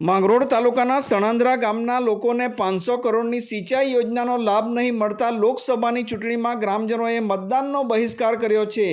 માંગરોળ તાલુકાના સણંદરા ગામના લોકોને પાંચસો કરોડની સિંચાઈ યોજનાનો લાભ નહીં મળતા લોકસભાની ચૂંટણીમાં ગ્રામજનોએ મતદાનનો બહિષ્કાર કર્યો છે.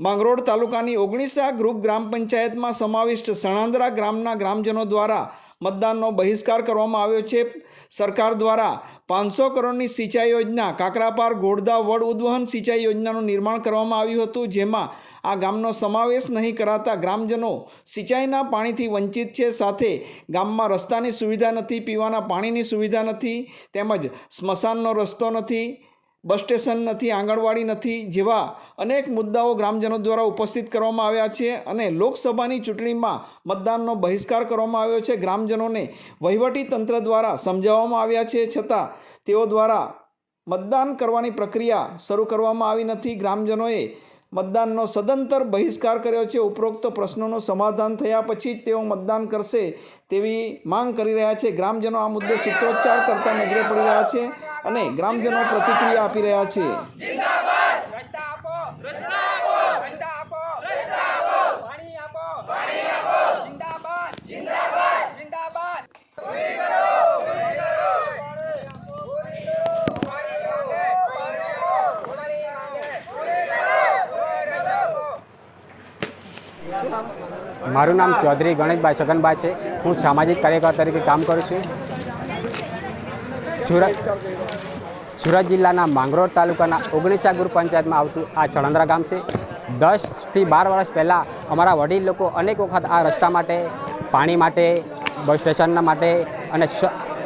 માંગરોળ તાલુકાની ઓગણીસા ગ્રુપ ગ્રામ પંચાયતમાં સમાવિષ્ટ સણાંદરા ગ્રામના ગ્રામજનો દ્વારા મતદાનનો બહિષ્કાર કરવામાં આવ્યો છે. સરકાર દ્વારા પાંચસો કરોડની સિંચાઈ યોજના, કાકરાપાર ઘોડદા વડ ઉદ્વહન સિંચાઈ યોજનાનું નિર્માણ કરવામાં આવ્યું હતું, જેમાં આ ગામનો સમાવેશ નહીં કરાતા ગ્રામજનો સિંચાઈના પાણીથી વંચિત છે. સાથે ગામમાં રસ્તાની સુવિધા નથી, પીવાના પાણીની સુવિધા નથી, તેમજ સ્મશાનનો રસ્તો નથી. બસ સ્ટેશન નથી, આંગણવાડી નથી જેવા અનેક મુદ્દાઓ ગ્રામજનો દ્વારા ઉપસ્થિત કરવામાં આવ્યા છે અને લોકસભાની ચૂંટણીમાં મતદાનનો બહિષ્કાર કરવામાં આવ્યો છે. ગ્રામજનોને વહીવટી તંત્ર દ્વારા સમજાવવામાં આવ્યા છે, છતાં તેઓ દ્વારા મતદાન કરવાની પ્રક્રિયા શરૂ કરવામાં આવી નથી. ગ્રામજનોએ મતદાનનો સદંતર બહિષ્કાર કર્યો છે. ઉપરોક્ત પ્રશ્નોનું સમાધાન થયા પછી જ તેઓ મતદાન કરશે તેવી માંગ કરી રહ્યા છે. ગ્રામજનો આ મુદ્દે સૂત્રોચ્ચાર કરતા નજરે પડી રહ્યા છે અને ગ્રામજનો પ્રતિક્રિયા આપી રહ્યા છે રસ્તા આપો રસ્તા આપો રસ્તા આપો રસ્તા આપો પાણી આપો પાણી આપો જિંદાબાદ જિંદાબાદ જિંદાબાદ પૂરી કરો પૂરી કરો પાણી આપો પૂરી કરો પાણી માંગે પાણી આપો પાણી માંગે પૂરી કરો પૂરી કરો મારું નામ ચૌધરી ગણેશભાઈ છગનભાઈ છે. હું સામાજિક કાર્યકર તરીકે કામ કરું છું. સુરત સુરત જિલ્લાના માંગરોળ તાલુકાના ઓગણીસા ગુરુ પંચાયતમાં આવતું આ સળંદરા ગામ છે. દસથી બાર વર્ષ પહેલાં અમારા વડીલ લોકો અનેક વખત આ રસ્તા માટે, પાણી માટે, બસ સ્ટેશનના માટે અને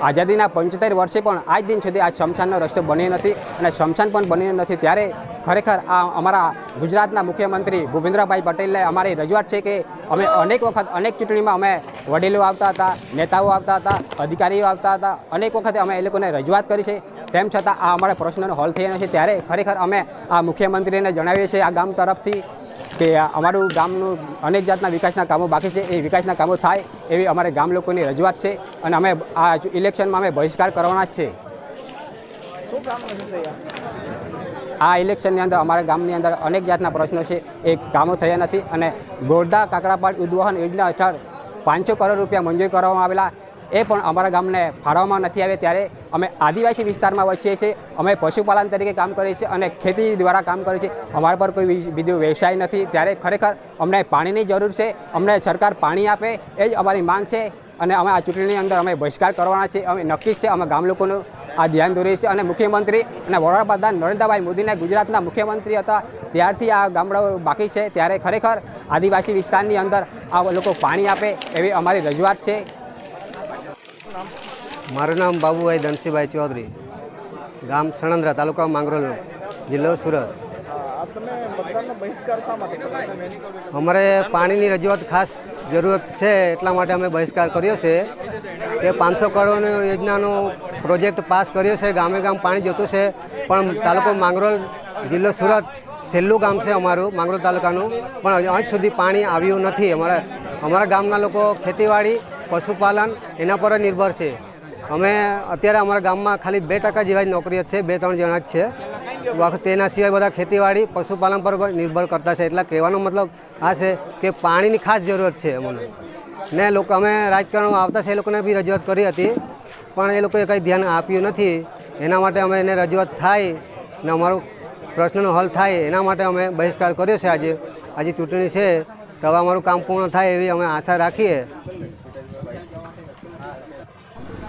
આઝાદીના પંચોતેર વર્ષે પણ આજ દિન સુધી આ શમશાનનો રસ્તો બન્યો નથી અને શમશાન પણ બન્યો નથી. ત્યારે ખરેખર આ અમારા ગુજરાતના મુખ્યમંત્રી ભૂપેન્દ્રભાઈ પટેલને અમારી રજૂઆત છે કે અમે અનેક વખત, અનેક ચૂંટણીમાં અમે વડીલો આવતા હતા, નેતાઓ આવતા હતા, અધિકારીઓ આવતા હતા, અનેક વખતે અમે એ લોકોને રજૂઆત કરી છે. તેમ છતાં આ અમારા પ્રશ્નનો હલ થયો નથી. ત્યારે ખરેખર અમે આ મુખ્યમંત્રીને જણાવીએ છીએ આ ગામ તરફથી કે અમારું ગામનું અનેક જાતના વિકાસના કામો બાકી છે. એ વિકાસના કામો થાય એવી અમારે ગામ લોકોની રજૂઆત છે અને અમે આ ઇલેક્શનમાં અમે બહિષ્કાર કરવાના જ છે. આ ઇલેક્શનની અંદર અમારા ગામની અંદર અનેક જાતના પ્રશ્નો છે. એ કામો થયા નથી અને ગોરડા, કાકડાપાડ, ઉદ્વહન યોજના હેઠળ પાંચસો કરોડ રૂપિયા મંજૂર કરવામાં આવેલા એ પણ અમારા ગામને ફાળવવામાં નથી આવે ત્યારે અમે આદિવાસી વિસ્તારમાં વસીએ છીએ. અમે પશુપાલન તરીકે કામ કરીએ છીએ અને ખેતી દ્વારા કામ કરીએ છીએ. અમારા પર કોઈ બીજો વ્યવસાય નથી. ત્યારે ખરેખર અમને પાણીની જરૂર છે. અમને સરકાર પાણી આપે, એ જ અમારી માંગ છે. અને અમે આ ચૂંટણીની અંદર અમે બહિષ્કાર કરવાના છે અમે નક્કી છે, અમે ગામ લોકોનું આ ધ્યાન દોરી છે અને મુખ્યમંત્રી અને વડાપ્રધાન નરેન્દ્રભાઈ મોદીને ગુજરાતના મુખ્યમંત્રી હતા. ત્યારથી આ ગામડાઓ બાકી છે. ત્યારે ખરેખર આદિવાસી વિસ્તારની અંદર આ લોકો પાણી આપે એવી અમારી રજૂઆત છે. મારું નામ બાબુભાઈ ધનસીભાઈ ચૌધરી. ગામ સણંદરા તાલુકા માંગરોળ જિલ્લો સુરત. અમારે પાણીની રજૂઆત ખાસ જરૂરત છે એટલા માટે અમે બહિષ્કાર કર્યો છે કે પાંચસો કરોડની યોજનાનો પ્રોજેક્ટ પાસ કર્યો છે, ગામે ગામ પાણી જતું છે, પણ તાલુકો માંગરોળ જિલ્લો સુરત, છેલ્લું ગામ છે અમારું, માંગરોળ તાલુકાનું. પણ અહીં સુધી પાણી આવ્યું નથી. અમારા અમારા ગામના લોકો ખેતીવાડી, પશુપાલન, એના પર જ નિર્ભર છે. અમે અત્યારે અમારા ગામમાં ખાલી બે ટકા જેવા જ નોકરીઓ છે, બે, ત્રણ જણા જ છે. તેના સિવાય બધા ખેતીવાડી, પશુપાલન પર નિર્ભર કરતા છે. એટલે કહેવાનો મતલબ આ છે કે પાણીની ખાસ જરૂરત છે અમને. ને લોકો, અમે રાજકારણમાં આવતા છે એ લોકોને બી રજૂઆત કરી હતી. પણ એ લોકોએ કંઈ ધ્યાન આપ્યું નથી. એના માટે અમે એને રજૂઆત થાય ને અમારું પ્રશ્નનો હલ થાય એના માટે અમે બહિષ્કાર કર્યો છે આજે. આજે ચૂંટણી છે, તો હવે અમારું કામ પૂર્ણ થાય એવી અમે આશા રાખીએ.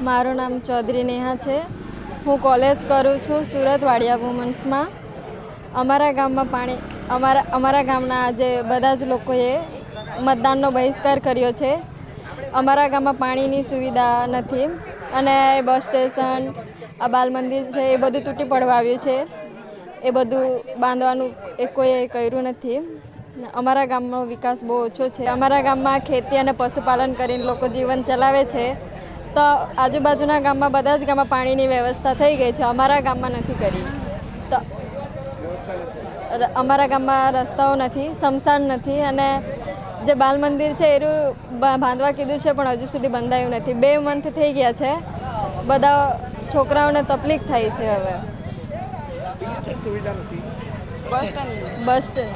મારું નામ ચૌધરી નેહા છે. હું કોલેજ કરું છું સુરત વાડિયા વુમન્સમાં. અમારા ગામમાં પાણી, અમારા અમારા ગામના આજે બધા જ લોકોએ મતદાનનો બહિષ્કાર કર્યો છે. અમારા ગામમાં પાણીની સુવિધા નથી અને બસ સ્ટેશન, આ બાલ મંદિર છે, એ બધું તૂટી પડવા આવ્યું છે. એ બધું બાંધવાનું એ કોઈએ કર્યું નથી. અમારા ગામનો વિકાસ બહુ ઓછો છે. અમારા ગામમાં ખેતી અને પશુપાલન કરીને લોકો જીવન ચલાવે છે. તો આજુબાજુના ગામમાં બધા જ ગામમાં પાણીની વ્યવસ્થા થઈ ગઈ છે. અમારા ગામમાં નથી કરી. તો અમારા ગામમાં રસ્તાઓ નથી સમસાન નથી અને જે બાલ મંદિર છે એનું બાંધવા કીધું છે, પણ હજુ સુધી બંધાયું નથી. બે મંથ થઈ ગયા છે. બધા છોકરાઓને તકલીફ થાય છે હવે. બસ સ્ટેન્ડ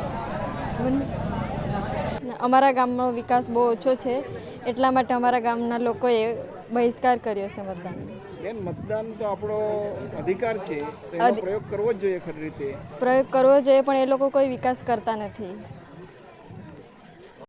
અમારા ગામનો વિકાસ બહુ ઓછો છે. એટલા માટે અમારા ગામના લોકોએ બહિષ્કાર કર્યો છે મતદાન બેન મતદાન તો આપણો અધિકાર છે તો એનો પ્રયોગ કરવો જ જોઈએ ખરી રીતે. પ્રયોગ કરવો જોઈએ પણ એ લોકો કોઈ વિકાસ કરતા નથી.